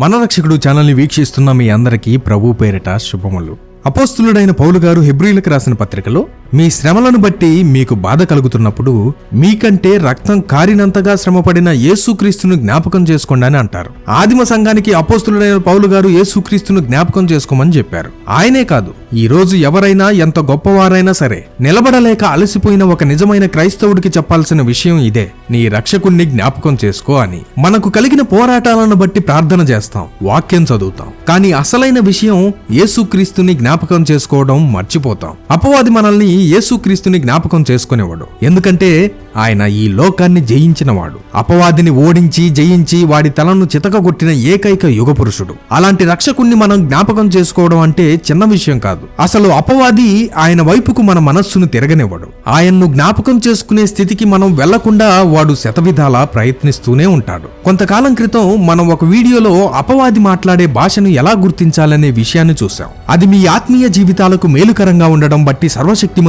మన రక్షకుడు ఛానల్ని వీక్షిస్తున్న మీ అందరికీ ప్రభు పేరిట శుభములు. అపోస్తులుడైన పౌలు గారు హెబ్రిలకు రాసిన పత్రికలో మీ శ్రమలను బట్టి మీకు బాధ కలుగుతున్నప్పుడు మీకంటే రక్తం కారినంతగా శ్రమపడిన యేసుక్రీస్తును జ్ఞాపకం చేసుకోండి అని అంటారు. ఆదిమ సంఘానికి అపోస్తులైన పౌలు గారు యేసుక్రీస్తును జ్ఞాపకం చేసుకోమని చెప్పారు. ఆయనే కాదు ఈ రోజు ఎవరైనా ఎంత గొప్పవారైనా సరే నిలబడలేక అలసిపోయిన ఒక నిజమైన క్రైస్తవుడికి చెప్పాల్సిన విషయం ఇదే. నీ రక్షకుణ్ణి జ్ఞాపకం చేసుకో అని. మనకు కలిగిన పోరాటాలను బట్టి ప్రార్థన చేస్తాం వాక్యం చదువుతాం. కానీ అసలైన విషయం యేసుక్రీస్తుని జ్ఞాపకం చేసుకోవడం మర్చిపోతాం. అపవాది మనల్ని యేసుక్రీస్తుని జ్ఞాపకం చేసుకునేవాడు. ఎందుకంటే ఆయన ఈ లోకాన్ని జయించినవాడు. అపవాదిని ఓడించి జయించి వాడి తలను చితకగొట్టిన ఏకైక యుగ పురుషుడు అలాంటి రక్షకుణ్ణి మనం జ్ఞాపకం చేసుకోవడం అంటే చిన్న విషయం కాదు. అసలు అపవాది ఆయన వైపుకు మన మనస్సును తిరగనివ్వడు. ఆయన్ను జ్ఞాపకం చేసుకునే స్థితికి మనం వెళ్ళకుండా వాడు శతవిధాలా ప్రయత్నిస్తూనే ఉంటాడు. కొంతకాలం క్రితం మనం ఒక వీడియోలో అపవాది మాట్లాడే భాషను ఎలా గుర్తించాలనే విషయాన్ని చూశాం. అది మీ ఆత్మీయ జీవితాలకు మేలుకరంగా ఉండడం బట్టి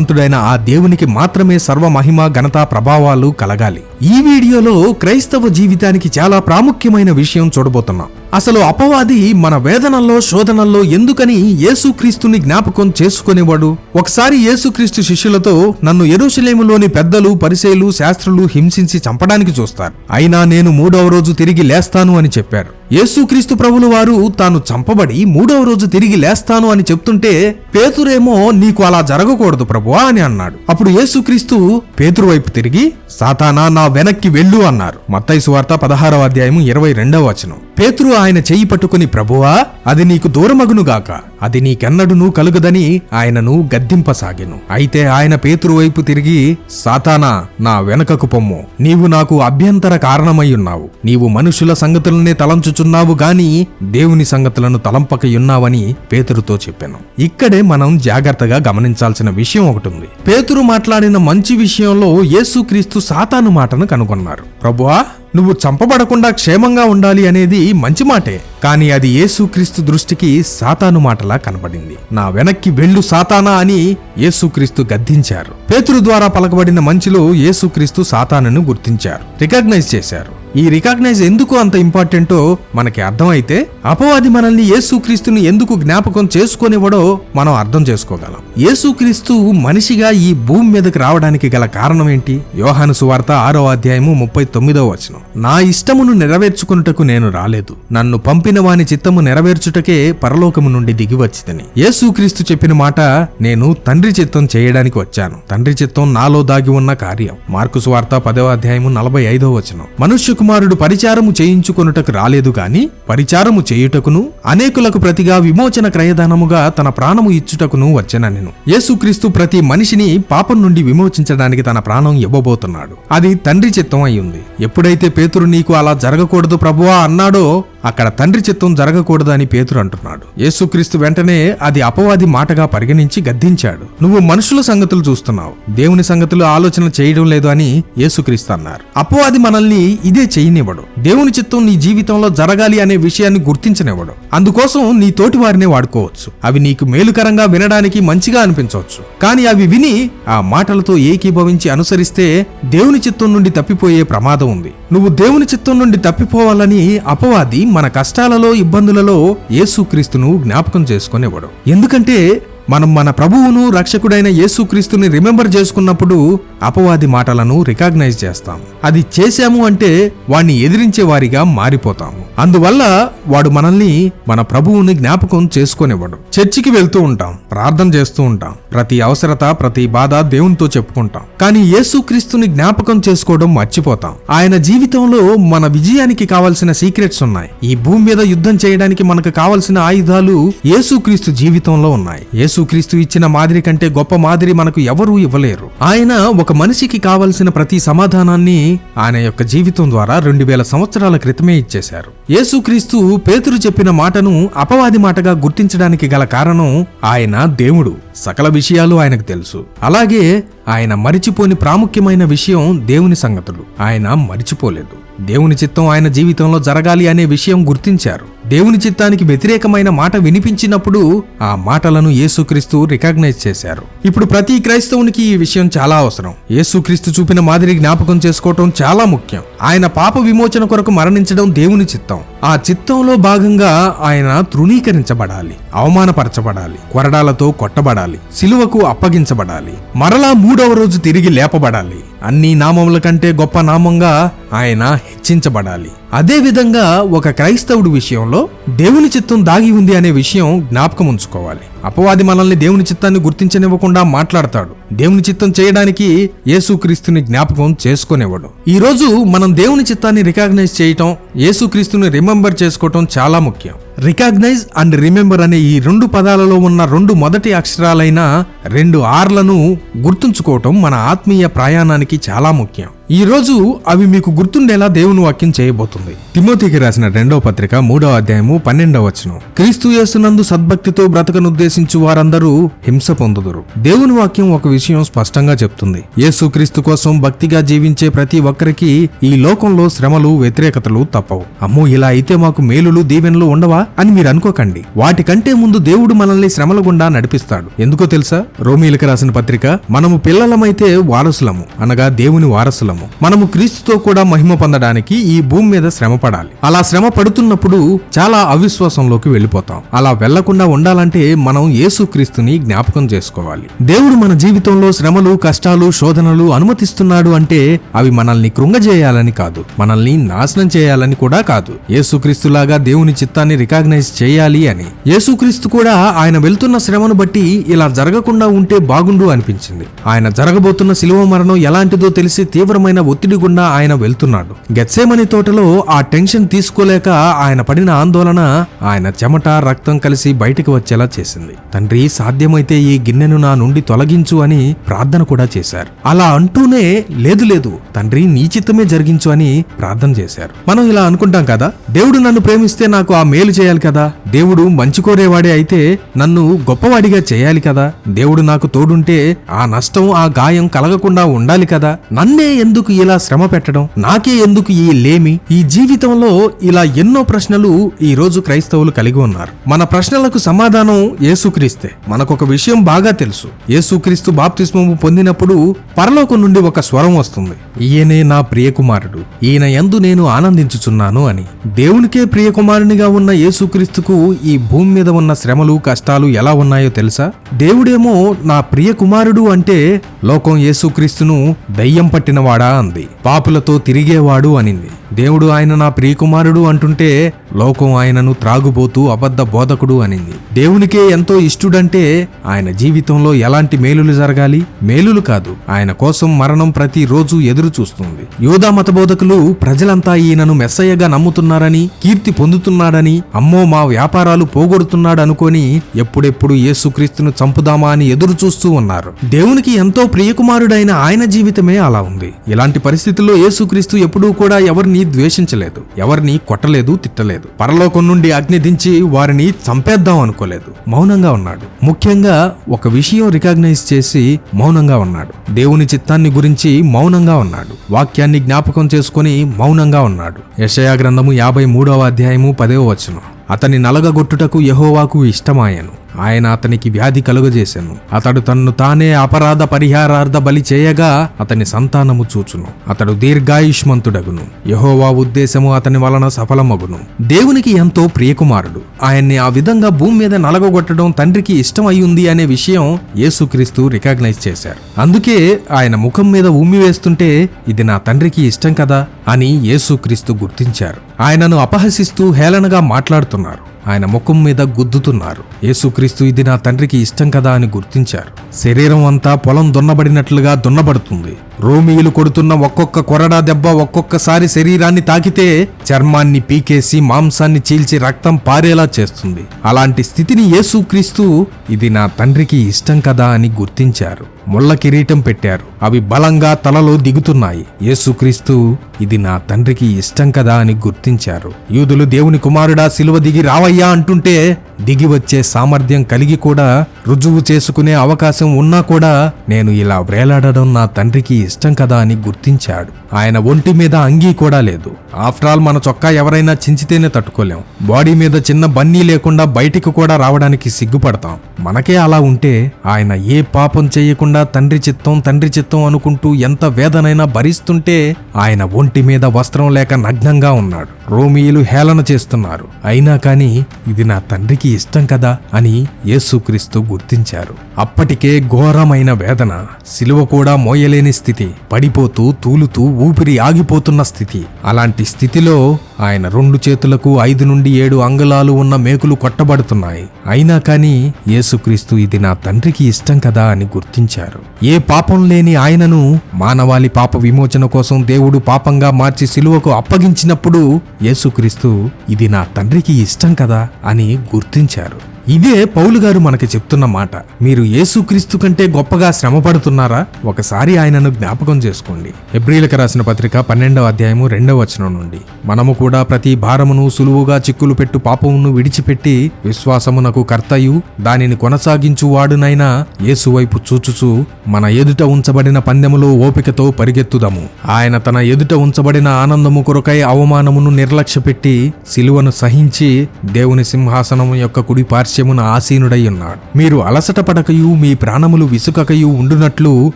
శక్తిమంతుడైన ఆ దేవునికి మాత్రమే సర్వ మహిమ ఘనత ప్రభావాలు కలగాలి. ఈ వీడియోలో క్రైస్తవ జీవితానికి చాలా ప్రాముఖ్యమైన విషయం చూడబోతున్నాం. అసలు అపవాది మన వేదనల్లో శోధనల్లో ఎందుకని యేసుక్రీస్తుని జ్ఞాపకం చేసుకునేవాడు? ఒకసారి యేసుక్రీస్తు శిష్యులతో నన్ను ఎరుషలేములోని పెద్దలు పరిసేలు శాస్త్రులు హింసించి చంపడానికి చూస్తారు. అయినా నేను మూడవ రోజు తిరిగి లేస్తాను అని చెప్పారు. యేసుక్రీస్తు ప్రభులు వారు తాను చంపబడి మూడవ రోజు తిరిగి లేస్తాను అని చెప్తుంటే పేతురేమో నీకు అలా జరగకూడదు ప్రభువా అని అన్నాడు. అప్పుడు యేసుక్రీస్తు పేతురు వైపు తిరిగి సాతానా నా వెనక్కి వెళ్ళు అన్నారు. మత్తైసు వార్త పదహారవ అధ్యాయం ఇరవై రెండవ వచనం. పేతురు ఆయన చెయ్యి పట్టుకుని ప్రభువా అది నీకు దూరమగునుగాక. అది నీకెన్నడును కలుగదని ఆయనను గద్దింపసాగెను. అయితే ఆయన పేతురు వైపు తిరిగి సాతానా నా వెనకకు పొమ్ము. నీవు నాకు అభ్యంతర కారణమై ఉన్నావు నీవు మనుషుల సంగతులనే తలంచుచున్నావు గాని దేవుని సంగతులను తలంపకయున్నావని పేతురుతో చెప్పాను. ఇక్కడే మనం జాగ్రత్తగా గమనించాల్సిన విషయం ఒకటి ఉంది పేతురు మాట్లాడిన మంచి విషయంలో యేసుక్రీస్తు సాతాను మాటను కనుగొన్నారు. ప్రభువా నువ్వు చంపబడకుండా క్షేమంగా ఉండాలి అనేది మంచి మాటే. కానీ అది యేసుక్రీస్తు దృష్టికి సాతాను మాటలా కనబడింది. నా వెనక్కి వెళ్ళు సాతానా అని యేసుక్రీస్తు గద్దించారు. పేతురు ద్వారా పలకబడిన మంచిలో యేసుక్రీస్తు సాతానును గుర్తించారు. రికగ్నైజ్ చేశారు. ఈ రికగ్నైజ్ ఎందుకు అంత ఇంపార్టెంటో మనకి అర్థమైతే అపవాది మనల్ని యేసుక్రీస్తుని ఎందుకు జ్ఞాపకం చేసుకునివ్వడో మనం అర్థం చేసుకోగలం. యేసుక్రీస్తు మనిషిగా ఈ భూమి మీదకి రావడానికి గల కారణం ఏంటి? యోహాను సువార్త ఆరో అధ్యాయము ముప్పై తొమ్మిదో వచనం. నా ఇష్టమును నెరవేర్చుకున్నటకు నేను రాలేదు. నన్ను పంపిన వాని చిత్తము నెరవేర్చుటకే పరలోకము నుండి దిగివచ్చిదని యేసుక్రీస్తు చెప్పిన మాట నేను తండ్రి చిత్తం చేయడానికి వచ్చాను. తండ్రి చిత్తం నాలో దాగి ఉన్న కార్యం. మార్కు సువార్త పదవ అధ్యాయము నలభై ఐదో వచనం. మనుష్య కుమారుడు పరిచారము చేయించుకొనుటకు రాలేదు గాని పరిచారము చేయుటకును అనేకులకు ప్రతిగా విమోచన క్రయదానముగా తన ప్రాణము ఇచ్చుటకును వచ్చనెను యేసుక్రీస్తు ప్రతి మనిషిని పాపం నుండి విమోచించడానికి తన ప్రాణం ఇవ్వబోతున్నాడు. అది తండ్రి చిత్తం అయ్యింది. ఎప్పుడైతే పేతురు నీకు అలా జరగకూడదు ప్రభువా అన్నాడో అక్కడ తండ్రి చిత్తం జరగకూడదు అని పేతురు అంటున్నాడు. యేసుక్రీస్తు వెంటనే అది అపవాది మాటగా పరిగణించి గద్దించాడు. నువ్వు మనుషుల సంగతులు చూస్తున్నావు. దేవుని సంగతులు ఆలోచన చేయడం లేదు అని యేసుక్రీస్తు అన్నారు. అపవాది మనల్ని ఇదే చేయనివ్వడు. దేవుని చిత్తం నీ జీవితంలో జరగాలి అనే విషయాన్ని గుర్తించనివ్వడు. అందుకోసం నీ తోటి వారినే వాడుకోవచ్చు. అవి నీకు మేలుకరంగా వినడానికి మంచిగా అనిపించవచ్చు. కానీ అవి విని ఆ మాటలతో ఏకీభవించి అనుసరిస్తే దేవుని చిత్తం నుండి తప్పిపోయే ప్రమాదం ఉంది. నువ్వు దేవుని చిత్తం నుండి తప్పిపోవాలని అపవాది మన కష్టాలలో ఇబ్బందులలో యేసుక్రీస్తును జ్ఞాపకం చేసుకునేవాడు ఎందుకంటే మనం మన ప్రభువును రక్షకుడైన యేసుక్రీస్తుని రిమెంబర్ చేసుకున్నప్పుడు అపవాది మాటలను రికగ్నైజ్ చేస్తాం. అది చేశాము అంటే వాణ్ణి ఎదిరించే వారిగా మారిపోతాము. అందువల్ల వాడు మనల్ని మన ప్రభువుని జ్ఞాపకం చేసుకునేవాడు చర్చికి వెళ్తూ ఉంటాం. ప్రార్థన చేస్తూ ఉంటాం. ప్రతి అవసరత ప్రతి బాధ దేవునితో చెప్పుకుంటాం. కానీ యేసుక్రీస్తుని జ్ఞాపకం చేసుకోవడం మర్చిపోతాం. ఆయన జీవితంలో మన విజయానికి కావలసిన సీక్రెట్స్ ఉన్నాయి. ఈ భూమి మీద యుద్ధం చేయడానికి మనకు కావలసిన ఆయుధాలు యేసుక్రీస్తు జీవితంలో ఉన్నాయి. యేసుక్రీస్తు ఇచ్చిన మాదిరి కంటే గొప్ప మాదిరి మనకు ఎవరూ ఇవ్వలేరు. ఆయన ఒక మనిషికి కావలసిన ప్రతి సమాధానాన్ని ఆయన యొక్క జీవితం ద్వారా రెండు వేల సంవత్సరాల క్రితమే ఇచ్చేశారు. యేసుక్రీస్తు పేతురు చెప్పిన మాటను అపవాది మాటగా గుర్తించడానికి గల కారణం ఆయన దేవుడు. సకల విషయాలు ఆయనకు తెలుసు. అలాగే ఆయన మరిచిపోని ప్రాముఖ్యమైన విషయం దేవుని సంగతులు. ఆయన మరిచిపోలేదు. దేవుని చిత్తం ఆయన జీవితంలో జరగాలి అనే విషయం గుర్తించారు. దేవుని చిత్తానికి వ్యతిరేకమైన మాట వినిపించినప్పుడు ఆ మాటలను యేసుక్రీస్తు రికగ్నైజ్ చేశారు. ఇప్పుడు ప్రతి క్రైస్తవునికి ఈ విషయం చాలా అవసరం. యేసుక్రీస్తు చూపిన మాదిరి జ్ఞాపకం చేసుకోవటం చాలా ముఖ్యం. ఆయన పాప విమోచన కొరకు మరణించడం దేవుని చిత్తం. ఆ చిత్తంలో భాగంగా ఆయన తృణీకరించబడాలి అవమానపరచబడాలి కొరడాలతో కొట్టబడాలి సిలువకు అప్పగించబడాలి మరలా మూడవ రోజు తిరిగి లేపబడాలి. అన్ని నామముల కంటే గొప్ప నామంగా ఆయన హెచ్చించబడాలి. అదేవిధంగా ఒక క్రైస్తవుడి విషయంలో దేవుని చిత్తం దాగి ఉంది అనే విషయం జ్ఞాపకం ఉంచుకోవాలి. అపవాది మనల్ని దేవుని చిత్తాన్ని గుర్తించనివ్వకుండా మాట్లాడతాడు. దేవుని చిత్తం చేయడానికి యేసుక్రీస్తుని జ్ఞాపకం చేసుకునేవాడు. ఈ రోజు మనం దేవుని చిత్తాన్ని రికగ్నైజ్ చేయటం యేసుక్రీస్తుని రిమెంబర్ చేసుకోవటం చాలా ముఖ్యం. రికగ్నైజ్ అండ్ రిమెంబర్ అనే ఈ రెండు పదాలలో ఉన్న రెండు మొదటి అక్షరాలైన రెండు ఆర్లను గుర్తుంచుకోవటం మన ఆత్మీయ ప్రయాణానికి చాలా ముఖ్యం. ఈ రోజు అవి మీకు గుర్తుండేలా దేవుని వాక్యం చేయబోతుంది. తిమోతికి రాసిన రెండవ పత్రిక మూడవ అధ్యాయము పన్నెండవ వచనం. క్రీస్తు యేసునందు సద్భక్తితో బ్రతకనుద్దేశించు వారందరూ హింస పొందుదురు. దేవుని వాక్యం ఒక విషయం స్పష్టంగా చెప్తుంది. యేసు క్రీస్తు కోసం భక్తిగా జీవించే ప్రతి ఒక్కరికి ఈ లోకంలో శ్రమలు వ్యతిరేకతలు తప్పవు. అమ్మో ఇలా అయితే మాకు మేలులు దీవెనలు ఉండవా అని మీరు అనుకోకండి. వాటికంటే ముందు దేవుడు మనల్ని శ్రమల గుండా నడిపిస్తాడు. ఎందుకో తెలుసా? రోమీలకు రాసిన పత్రిక మనము పిల్లలమైతే వారసులము. అనగా దేవుని వారసులము. మనము. క్రీస్తుతో కూడా మహిమ పొందడానికి ఈ భూమి మీద శ్రమ పడాలి. అలా శ్రమ పడుతున్నప్పుడు చాలా అవిశ్వాసంలోకి వెళ్ళిపోతాం. అలా వెళ్ళకుండా ఉండాలంటే మనం యేసు క్రీస్తుని జ్ఞాపకం చేసుకోవాలి. దేవుడు మన జీవితంలో శ్రమలు కష్టాలు శోధనలు అనుమతిస్తున్నాడు అంటే అవి మనల్ని కృంగజేయాలని కాదు. మనల్ని నాశనం చేయాలని కూడా కాదు. యేసుక్రీస్తులాగా దేవుని చిత్తాన్ని రికాగ్నైజ్ చేయాలి అని. యేసుక్రీస్తు కూడా ఆయన వెళ్తున్న శ్రమను బట్టి ఇలా జరగకుండా ఉంటే బాగుండు అనిపించింది. ఆయన జరగబోతున్న శిలువ మరణం ఎలాంటిదో తెలిసి తీవ్రమైన ఒత్తిడి గుండా ఆయన వెళ్తున్నాడు. గెత్సేమని తోటలో ఆ టెన్షన్ తీసుకోలేక ఆయన పడిన ఆందోళన ఆయన చెమట రక్తం కలిసి బయటకు వచ్చేలా చేసింది. తండ్రి సాధ్యమైతే ఈ గిన్నెను నా నుండి తొలగించు అని ప్రార్థన కూడా చేశారు. అలా అంటూనే లేదు లేదు తండ్రి నీ చిత్తమే జరిగించు అని ప్రార్థన చేశారు. మనం ఇలా అనుకుంటాం కదా దేవుడు నన్ను ప్రేమిస్తే నాకు ఆ మేలు చేయాలి కదా. దేవుడు మంచి కోరేవాడే అయితే నన్ను గొప్పవాడిగా చేయాలి కదా. దేవుడు నాకు తోడుంటే ఆ నష్టం ఆ గాయం కలగకుండా ఉండాలి కదా. నన్నే ఎందుకు ఇలా శ్రమ పెట్టడం? నాకే ఎందుకు ఈ లేమి? ఈ జీవితంలో ఇలా ఎన్నో ప్రశ్నలు ఈ రోజు క్రైస్తవులు కలిగి ఉన్నారు. మన ప్రశ్నలకు సమాధానం యేసుక్రీస్తే. మనకొక విషయం బాగా తెలుసు. యేసుక్రీస్తు బాప్తిస్మము పొందినప్పుడు పరలోకం నుండి ఒక స్వరం వస్తుంది. ఈయనే నా ప్రియకుమారుడు. ఈయన ఎందు నేను ఆనందించుచున్నాను అని. దేవునికే ప్రియకుమారునిగా ఉన్న యేసుక్రీస్తుకు ఈ భూమి మీద ఉన్న శ్రమలు కష్టాలు ఎలా ఉన్నాయో తెలుసా? దేవుడేమో నా ప్రియ కుమారుడు అంటే లోకం యేసుక్రీస్తును దయ్యం పట్టినవాడు అంది. పాపులతో తిరిగేవాడు అనింది. దేవుడు ఆయన నా ప్రియకుమారుడు అంటుంటే లోకం ఆయనను త్రాగుబోతూ అబద్ధ బోధకుడు అనింది. దేవునికే ఎంతో ఇష్టుడంటే ఆయన జీవితంలో ఎలాంటి మేలులు జరగాలి? మేలులు కాదు. ఆయన కోసం మరణం ప్రతిరోజు ఎదురు చూస్తుంది. యోధా మత బోధకులు ప్రజలంతా ఈయనను మెస్సయ్యగా నమ్ముతున్నారని కీర్తి పొందుతున్నాడని అమ్మో మా వ్యాపారాలు పోగొడుతున్నాడు అనుకొని ఎప్పుడెప్పుడు యేసుక్రీస్తును చంపుదామా అని ఎదురు చూస్తూ ఉన్నారు. దేవునికి ఎంతో ప్రియకుమారుడైన ఆయన జీవితమే అలా ఉంది. ఇలాంటి పరిస్థితుల్లో యేసుక్రీస్తు ఎప్పుడూ కూడా ఎవరిని ద్వేషించలేదు ఎవరిని కొట్టలేదు తిట్టలేదు. పరలోకం నుండి అగ్ని దించి వారిని చంపేద్దాం అనుకోలేదు. మౌనంగా ఉన్నాడు. ముఖ్యంగా ఒక విషయం రికగ్నైజ్ చేసి మౌనంగా ఉన్నాడు. దేవుని చిత్తాన్ని గురించి మౌనంగా ఉన్నాడు. వాక్యాన్ని జ్ఞాపకం చేసుకుని మౌనంగా ఉన్నాడు. యషయా గ్రంథము యాభై మూడవ అధ్యాయము పదవ వచనం. అతని నలగగొట్టుటకు యహోవాకు ఇష్టమాయను. ఆయన అతనికి వ్యాధి కలుగజేశాను అతడు తన్ను తానే అపరాధ పరిహారార్థ బలి చేయగా అతని సంతానము చూచును. అతడు దీర్ఘాయుష్మంతుడగును. యహోవా ఉద్దేశము అతని వలన సఫలమగును. దేవునికి ఎంతో ప్రియకుమారుడు. ఆయన్ని ఆ విధంగా భూమి మీద నలగొట్టడం తండ్రికి ఇష్టం అనే విషయం యేసుక్రీస్తు రికగ్నైజ్ చేశారు. అందుకే ఆయన ముఖం మీద ఉమ్మి వేస్తుంటే ఇది నా తండ్రికి ఇష్టం కదా అని యేసుక్రీస్తు గుర్తించారు. ఆయనను అపహసిస్తూ హేళనగా మాట్లాడుతున్నారు. ఆయన ముఖం మీద గుద్దుతున్నారు. యేసుక్రీస్తు ఇది నా తండ్రికి ఇష్టం కదా అని గుర్తించారు. శరీరం అంతా పొలం దున్నబడినట్లుగా దున్నబడుతుంది. రోమియులు కొడుతున్న ఒక్కొక్క కొరడా దెబ్బ ఒక్కొక్కసారి శరీరాన్ని తాకితే చర్మాన్ని పీకేసి మాంసాన్ని చీల్చి రక్తం పారేలా చేస్తుంది. అలాంటి స్థితిని యేసుక్రీస్తు ఇది నా తండ్రికి ఇష్టం కదా అని గుర్తించారు. ముళ్ళ కిరీటం పెట్టారు. అవి బలంగా తలలో దిగుతున్నాయి. యేసుక్రీస్తు ఇది నా తండ్రికి ఇష్టం కదా అని గుర్తించారు. యూదులు దేవుని కుమారుడా సిలువ దిగి రావయ్యా అంటుంటే దిగి వచ్చే సామర్థ్యం కలిగి కూడా రుజువు చేసుకునే అవకాశం ఉన్నా కూడా నేను ఇలా వేలాడడం నా తండ్రికి ఇష్టం కదా అని గుర్తించాడు. ఆయన ఒంటి మీద అంగీ కూడా లేదు. ఆఫ్టర్ ఆల్ మన చొక్కా ఎవరైనా చించితేనే తట్టుకోలేం. బాడీ మీద చిన్న బన్నీ లేకుండా బయటికి కూడా రావడానికి సిగ్గుపడతాం. మనకే అలా ఉంటే ఆయన ఏ పాపం చేయకుండా తండ్రి చిత్తం తండ్రి చిత్తం అనుకుంటూ ఎంత వేదనైనా భరిస్తుంటే ఆయన ఒంటి మీద వస్త్రం లేక నగ్నంగా ఉన్నాడు. రోమియులు హేళన చేస్తున్నారు. అయినా కానీ ఇది నా తండ్రికి ఇష్టం కదా అని యేసుక్రీస్తు గుర్తించారు. అప్పటికే ఘోరమైన వేదన సిలువ కూడా మోయలేని స్థితి పడిపోతూ తూలుతూ ఊపిరి ఆగిపోతున్న స్థితి. అలాంటి స్థితిలో ఆయన రెండు చేతులకు ఐదు నుండి ఏడు అంగుళాలు ఉన్న మేకులు కొట్టబడుతున్నాయి. అయినా కానీ యేసుక్రీస్తు ఇది నా తండ్రికి ఇష్టం కదా అని గుర్తించారు. ఏ పాపం లేని ఆయనను మానవాళి పాప విమోచన కోసం దేవుడు పాపంగా మార్చి సిలువకు అప్పగించినప్పుడు యేసుక్రీస్తు ఇది నా తండ్రికి ఇష్టం కదా అని గుర్తించారు. ఇదే పౌలు గారు మనకి చెప్తున్న మాట. మీరు యేసుక్రీస్తు కంటే గొప్పగా శ్రమ పడుతున్నారా ఒకసారి ఆయనను జ్ఞాపకం చేసుకోండి. ఎబ్రిలకు రాసిన పత్రిక పన్నెండవ అధ్యాయము రెండవ వచనం నుండి. మనము కూడా ప్రతి భారమును సులువుగా చిక్కులు పెట్టు పాపమును విడిచిపెట్టి విశ్వాసమునకు కర్తయు దానిని కొనసాగించువాడునైనా యేసువైపు చూచుచు మన ఎదుట ఉంచబడిన పందెములో ఓపికతో పరిగెత్తుదము. ఆయన తన ఎదుట ఉంచబడిన ఆనందము కొరకై అవమానమును నిర్లక్ష్యపెట్టి సిలువను సహించి దేవుని సింహాసనము యొక్క కుడి పార్శ్వమున ఆసీనుడై ఉన్నాడు. మీరు అలసట పడకయు మీ ప్రాణములు విసుకకయు ఉండునట్లు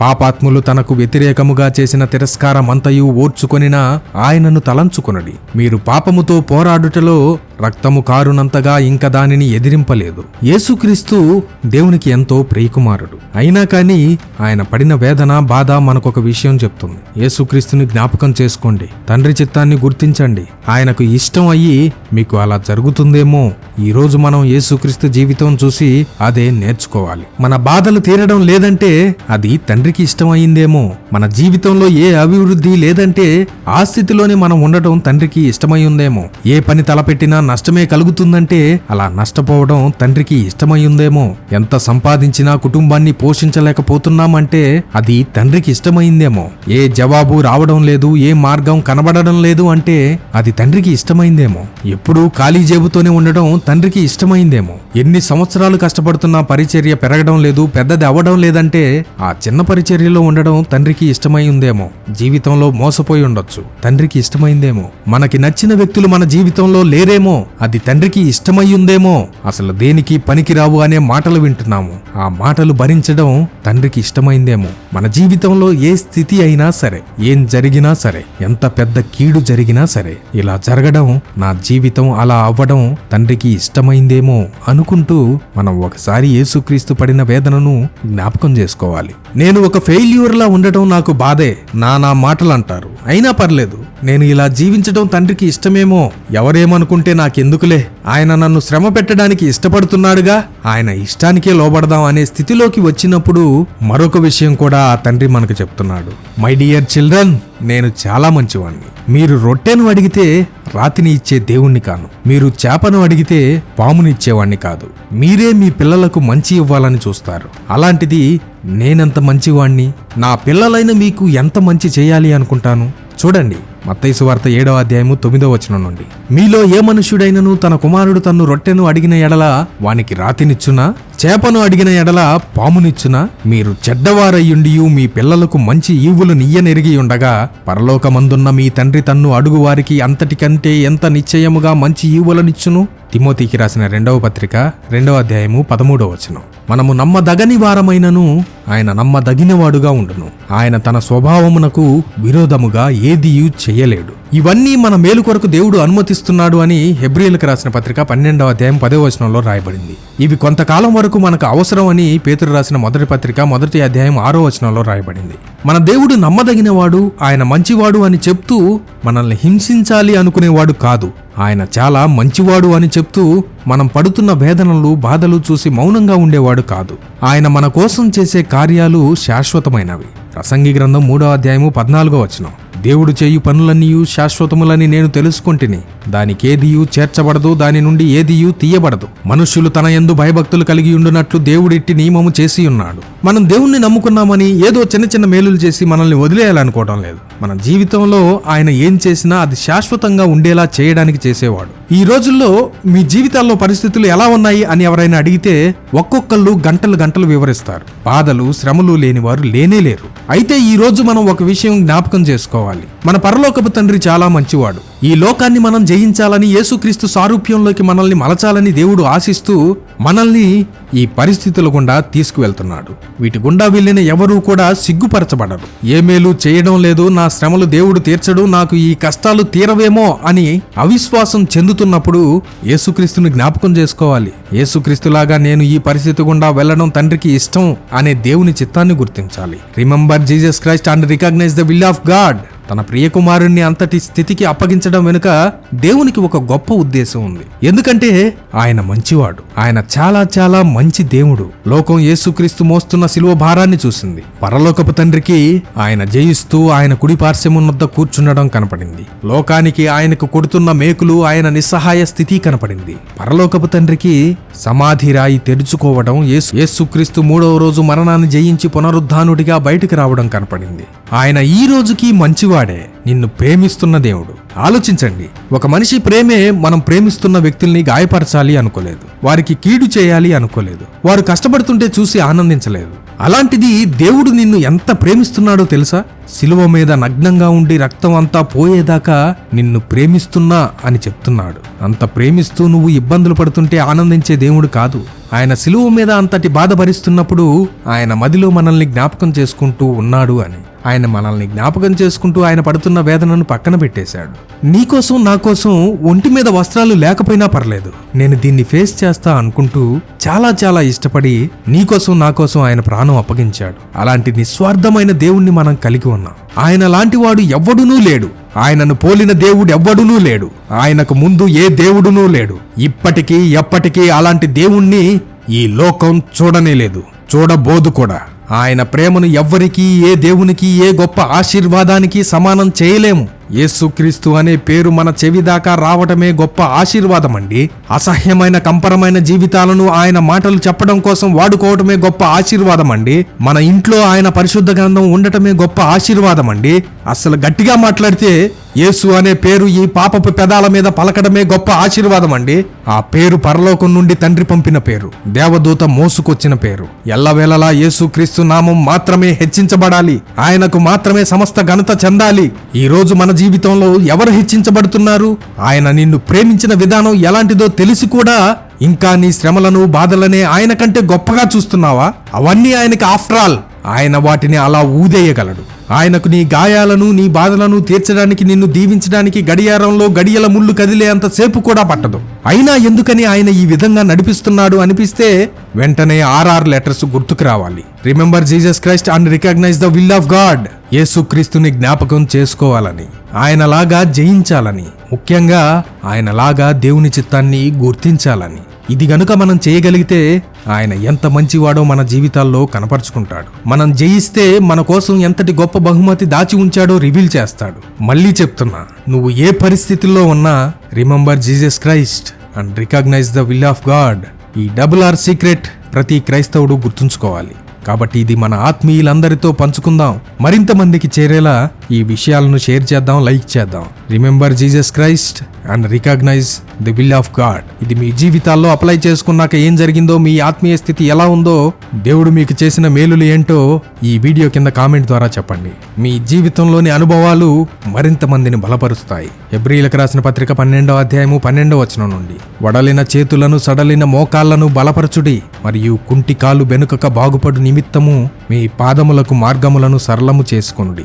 పాపాత్ములు తనకు వ్యతిరేకముగా చేసిన తిరస్కారమంతయు ఓర్చుకొనినా ఆయనను తలంచుకొనడి. మీరు పాపముతో పోరాడుటలో రక్తము కారునంతగా ఇంక దానిని ఎదిరింపలేదు. యేసుక్రీస్తు దేవునికి ఎంతో ప్రియకుమారుడు. అయినా కానీ ఆయన పడిన వేదన బాధ మనకొక విషయం చెప్తుంది. యేసుక్రీస్తుని జ్ఞాపకం చేసుకోండి. తండ్రి చిత్తాన్ని గుర్తించండి. ఆయనకు ఇష్టం అయ్యి మీకు అలా జరుగుతుందేమో ఈరోజు మనం యేసుక్రీస్తు జీవితం చూసి అదే నేర్చుకోవాలి. మన బాధలు తీరడం లేదంటే అది తండ్రికి ఇష్టం అయిందేమో మన జీవితంలో ఏ అభివృద్ధి లేదంటే ఆ స్థితిలోనే మనం ఉండటం తండ్రికి ఇష్టమై ఉందేమో ఏ పని తలపెట్టినా నష్టమే కలుగుతుందంటే అలా నష్టపోవడం తండ్రికి ఇష్టమై ఉందేమో ఎంత సంపాదించినా కుటుంబాన్ని పోషించలేకపోతున్నామంటే అది తండ్రికి ఇష్టమైందేమో. ఏ జవాబు రావడం లేదు ఏ మార్గం కనబడడం లేదు అంటే అది తండ్రికి ఇష్టమైందేమో. ఎప్పుడూ ఖాళీ జేబుతోనే ఉండడం తండ్రికి ఇష్టమైందేమో. ఎన్ని సంవత్సరాలు కష్టపడుతున్నా పరిచర్య పెరగడం లేదు పెద్దది అవ్వడం లేదంటే ఆ చిన్న పరిచర్యలో ఉండడం తండ్రికి ఇష్టమై ఉందేమో జీవితంలో మోసపోయి ఉండొచ్చు తండ్రికి ఇష్టమైందేమో. మనకి నచ్చిన వ్యక్తులు మన జీవితంలో లేరేమో అది తండ్రికి ఇష్టమయ్యుందేమో అసలు దేనికి పనికిరావు అనే మాటలు వింటున్నాము. ఆ మాటలు భరించడం తండ్రికి ఇష్టమైందేమో. మన జీవితంలో ఏ స్థితి అయినా సరే ఏం జరిగినా సరే ఎంత పెద్ద కీడు జరిగినా సరే ఇలా జరగడం నా జీవితం అలా అవ్వడం తండ్రికి ఇష్టమైందేమో అనుకుంటూ మనం ఒకసారి యేసుక్రీస్తు పడిన వేదనను జ్ఞాపకం చేసుకోవాలి. నేను ఒక ఫెయిల్యూర్లా ఉండటం నాకు బాధే నా నా మాటలు అంటారు అయినా పర్లేదు నేను ఇలా జీవించడం తండ్రికి ఇష్టమేమో ఎవరేమనుకుంటే నాకెందుకులే? ఆయన నన్ను శ్రమ పెట్టడానికి ఇష్టపడుతున్నాడుగా ఆయన ఇష్టానికే లోబడదాం అనే స్థితిలోకి వచ్చినప్పుడు మరొక విషయం కూడా ఆ తండ్రి మనకు చెప్తున్నాడు. మై డియర్ చిల్డ్రన్ నేను చాలా మంచివాణ్ణి. మీరు రొట్టెను అడిగితే రాతిని ఇచ్చే దేవుణ్ణి కాను. మీరు చేపను అడిగితే పామునిచ్చేవాణ్ణి కాదు. మీరే మీ పిల్లలకు మంచి ఇవ్వాలని చూస్తారు. అలాంటిది నేనెంత మంచివాణ్ణి? నా పిల్లలైన మీకు ఎంత మంచి చేయాలి అనుకుంటాను? చూడండి. మత్తైసు వార్త ఏడవ అధ్యాయము తొమ్మిదో వచనం నుండి. మీలో ఏ మనుష్యుడైనను తన కుమారుడు తన్ను రొట్టెను అడిగిన ఎడల వానికి రాతినిచ్చునా? చేపను అడిగిన ఎడల పామునిచ్చున? మీరు చెడ్డవారయ్యుండియు మీ పిల్లలకు మంచి ఈవులు నియ్యనెరిగి ఉండగా పరలోకమందున్న మీ తండ్రి తన్ను అడుగువారికి అంతటికంటే ఎంత నిశ్చయముగా మంచి ఈవులనిచ్చును? తిమోతికి రాసిన రెండవ పత్రిక రెండవ అధ్యాయము పదమూడవ వచనం. మనము నమ్మదగని వారమైనను ఆయన నమ్మదగినవాడుగా ఉండును. ఆయన తన స్వభావమునకు విరోధముగా ఏదియు చెయ్యలేడు ఇవన్నీ మన మేలు కొరకు దేవుడు అనుమతిస్తున్నాడు అని హెబ్రియలకు రాసిన పత్రిక పన్నెండవ అధ్యాయం పదవ వచనంలో రాయబడింది. ఇవి కొంతకాలం వరకు మనకు అవసరం అని పేతురు రాసిన మొదటి పత్రిక మొదటి అధ్యాయం ఆరో వచనంలో రాయబడింది. మన దేవుడు నమ్మదగినవాడు ఆయన మంచివాడు అని చెప్తూ మనల్ని హింసించాలి అనుకునేవాడు కాదు. ఆయన చాలా మంచివాడు అని చెప్తూ మనం పడుతున్న వేదనలు బాధలు చూసి మౌనంగా ఉండేవాడు కాదు. ఆయన మన కోసం చేసే కార్యాలు శాశ్వతమైనవి. ప్రసంగి గ్రంథం మూడో అధ్యాయము పద్నాలుగో వచనం. దేవుడు చేయు పనులన్నీయు శాశ్వతములని నేను తెలుసుకుంటుని. దానికేదియు చేర్చబడదు దాని నుండి ఏదియు తీయబడదు. మనుష్యులు తన ఎందు భయభక్తులు కలిగి ఉండునట్లు దేవుడిట్టి నియమము చేసి ఉన్నాడు. మనం దేవుణ్ణి నమ్ముకున్నామని ఏదో చిన్న చిన్న మేలులు చేసి మనల్ని వదిలేయాలనుకోవడం లేదు. మన జీవితంలో ఆయన ఏం చేసినా అది శాశ్వతంగా ఉండేలా చేయడానికి చేసేవాడు. ఈ రోజుల్లో మీ జీవితాల్లో పరిస్థితులు ఎలా ఉన్నాయి అని ఎవరైనా అడిగితే ఒక్కొక్కళ్ళు గంటలు గంటలు వివరిస్తారు. బాధలు శ్రమలు లేని వారు లేనే లేరు. అయితే ఈ రోజు మనం ఒక విషయం జ్ఞాపకం చేసుకోవాలి. మన పరలోకపు తండ్రి చాలా మంచివాడు. ఈ లోకాన్ని మనం జయించాలని యేసుక్రీస్తు సారూప్యంలోకి మనల్ని మలచాలని దేవుడు ఆశిస్తూ మనల్ని ఈ పరిస్థితుల గుండా తీసుకువెళ్తున్నాడు. వీటి గుండా వెళ్ళిన ఎవరూ కూడా సిగ్గుపరచబడరు. ఏ మేలు చేయడం లేదు నా శ్రమలు దేవుడు తీర్చడు నాకు ఈ కష్టాలు తీరవేమో అని అవిశ్వాసం చెందుతున్నప్పుడు యేసుక్రీస్తుని జ్ఞాపకం చేసుకోవాలి. యేసుక్రీస్తులాగా నేను ఈ పరిస్థితి గుండా వెళ్ళడం తండ్రికి ఇష్టం అనే దేవుని చిత్తాన్ని గుర్తించాలి. Remember Jesus Christ and recognise the will of God తన ప్రియకుమారుణ్ణి అంతటి స్థితికి అప్పగించడం వెనుక దేవునికి ఒక గొప్ప ఉద్దేశం ఉంది. ఎందుకంటే ఆయన మంచివాడు. ఆయన చాలా చాలా మంచి దేవుడు. లోకం యేసుక్రీస్తు మోస్తున్న శిలువ భారాన్ని చూసింది. పరలోకపు తండ్రికి ఆయన జయిస్తూ ఆయన కుడి పార్శ్వమునొద్ద కూర్చుండడం కనపడింది. లోకానికి ఆయనకు కొడుతున్న మేకులు ఆయన నిస్సహాయ స్థితి కనపడింది. పరలోకపు తండ్రికి సమాధి రాయి తెరుచుకోవడం యేసు యేసుక్రీస్తు మూడవ రోజు మరణాన్ని జయించి పునరుద్ధానుడిగా బయటికి రావడం కనపడింది. ఆయన ఈ రోజుకి మంచివాడే నిన్ను ప్రేమిస్తున్న దేవుడు. ఆలోచించండి ఒక మనిషి ప్రేమే మనం ప్రేమిస్తున్న వ్యక్తుల్ని గాయపరచాలి అనుకోలేదు. వారికి కీడు చేయాలి అనుకోలేదు. వారు కష్టపడుతుంటే చూసి ఆనందించలేదు. అలాంటిది దేవుడు నిన్ను ఎంత ప్రేమిస్తున్నాడో తెలుసా? శిలువ మీద నగ్నంగా ఉండి రక్తం అంతా పోయేదాకా నిన్ను ప్రేమిస్తున్నా అని చెప్తున్నాడు. అంత ప్రేమిస్తూ నువ్వు ఇబ్బందులు పడుతుంటే ఆనందించే దేవుడు కాదు. ఆయన శిలువ మీద అంతటి బాధ భరిస్తున్నప్పుడు ఆయన మదిలో మనల్ని జ్ఞాపకం చేసుకుంటూ ఉన్నాడు అని. ఆయన మనల్ని జ్ఞాపకం చేసుకుంటూ ఆయన పడుతున్న వేదనను పక్కన పెట్టేశాడు. నీకోసం నా కోసం ఒంటి మీద వస్త్రాలు లేకపోయినా పర్లేదు. నేను దీన్ని ఫేస్ చేస్తా అనుకుంటూ చాలా చాలా ఇష్టపడి నీకోసం నా కోసం ఆయన ప్రాణం అప్పగించాడు. అలాంటి నిస్వార్థమైన దేవుణ్ణి మనం కలిగి ఉన్నాం. ఆయన లాంటి వాడు ఎవ్వడునూ లేడు. ఆయనను పోలిన దేవుడు ఎవ్వడునూ లేడు. ఆయనకు ముందు ఏ దేవుడునూ లేడు. ఇప్పటికీ ఎప్పటికీ అలాంటి దేవుణ్ణి ఈ లోకం చూడనే లేదు. చూడబోదు కూడా. ఆయన ప్రేమను ఎవ్వరికీ ఏ దేవునికి ఏ గొప్ప ఆశీర్వాదానికి సమానం చేయలేము. యేసుక్రీస్తు అనే పేరు మన చెవి దాకా రావటమే గొప్ప ఆశీర్వాదమండి. అసహ్యమైన కంపరమైన జీవితాలను ఆయన మాటలు చెప్పడం కోసం వాడుకోవటమే గొప్ప ఆశీర్వాదం అండి మన ఇంట్లో ఆయన పరిశుద్ధ గ్రంథం ఉండటమే గొప్ప ఆశీర్వాదం అండి అసలు గట్టిగా మాట్లాడితే యేసు అనే పేరు ఈ పాపపు పెదాల మీద పలకడమే గొప్ప ఆశీర్వాదమండి. ఆ పేరు పరలోకం నుండి తండ్రి పంపిన పేరు. దేవదూత మోసుకొచ్చిన పేరు. ఎల్లవేళలా యేసుక్రీస్తు నామం మాత్రమే హెచ్చించబడాలి. ఆయనకు మాత్రమే సమస్త ఘనత చెందాలి. ఈ రోజు మన జీవితంలో ఎవరు హెచ్చించబడుతున్నారు? ఆయన నిన్ను ప్రేమించిన విధానం ఎలాంటిదో తెలిసి కూడా ఇంకా నీ శ్రమలను బాధలనే ఆయన కంటే గొప్పగా చూస్తున్నావా? అవన్నీ ఆయనకి ఆఫ్టర్ ఆల్. ఆయన వాటిని అలా ఊదేయగలడు. ఆయనకు నీ గాయాలను నీ బాధలను తీర్చడానికి నిన్ను దీవించడానికి గడియారంలో గడియల ముళ్ళు కదిలే అంత సేపు కూడా పట్టదు. అయినా ఎందుకని ఆయన ఈ విధంగా నడిపిస్తున్నాడు అనిపిస్తే వెంటనే ఆర్ఆర్ లెటర్స్ గుర్తుకు రావాలి. Remember Jesus Christ and recognise the will of God యేసుక్రీస్తుని జ్ఞాపకం చేసుకోవాలని ఆయనలాగా జయించాలని ముఖ్యంగా ఆయనలాగా దేవుని చిత్తాన్ని గుర్తించాలని. ఇది గనుక మనం చేయగలిగితే ఆయన ఎంత మంచివాడో మన జీవితాల్లో కనపరుచుకుంటాడు. మనం జయిస్తే మన కోసం ఎంతటి గొప్ప బహుమతి దాచి ఉంచాడో రివీల్ చేస్తాడు. మళ్ళీ చెప్తున్నా నువ్వు ఏ పరిస్థితుల్లో ఉన్నా remember Jesus Christ and recognise the will of God. ఈ డబుల్ ఆర్ సీక్రెట్ ప్రతి క్రైస్తవుడు గుర్తుంచుకోవాలి. కాబట్టి ఇది మన ఆత్మీయులందరితో పంచుకుందాం. మరింత మందికి చేరేలా ఈ విషయాలను షేర్ చేద్దాం లైక్ చేద్దాం. Remember Jesus Christ and recognise the will of God ఇది మీ జీవితాల్లో అప్లై చేసుకున్నాక ఏం జరిగిందో మీ ఆత్మీయ స్థితి ఎలా ఉందో దేవుడు మీకు చేసిన మేలులు ఏంటో ఈ వీడియో కింద కామెంట్ ద్వారా చెప్పండి. మీ జీవితంలోని అనుభవాలు మరింత మందిని బలపరుస్తాయి. ఎబ్రిలకు రాసిన పత్రిక పన్నెండవ అధ్యాయము పన్నెండవ వచనం నుండి. వడలిన చేతులను సడలిన మోకాళ్ళను బలపరచుడి మరియు కుంటి కాలు వెనుకక బాగుపడు నిమిత్తము మీ పాదములకు మార్గములను సరళము చేసుకొనుడి.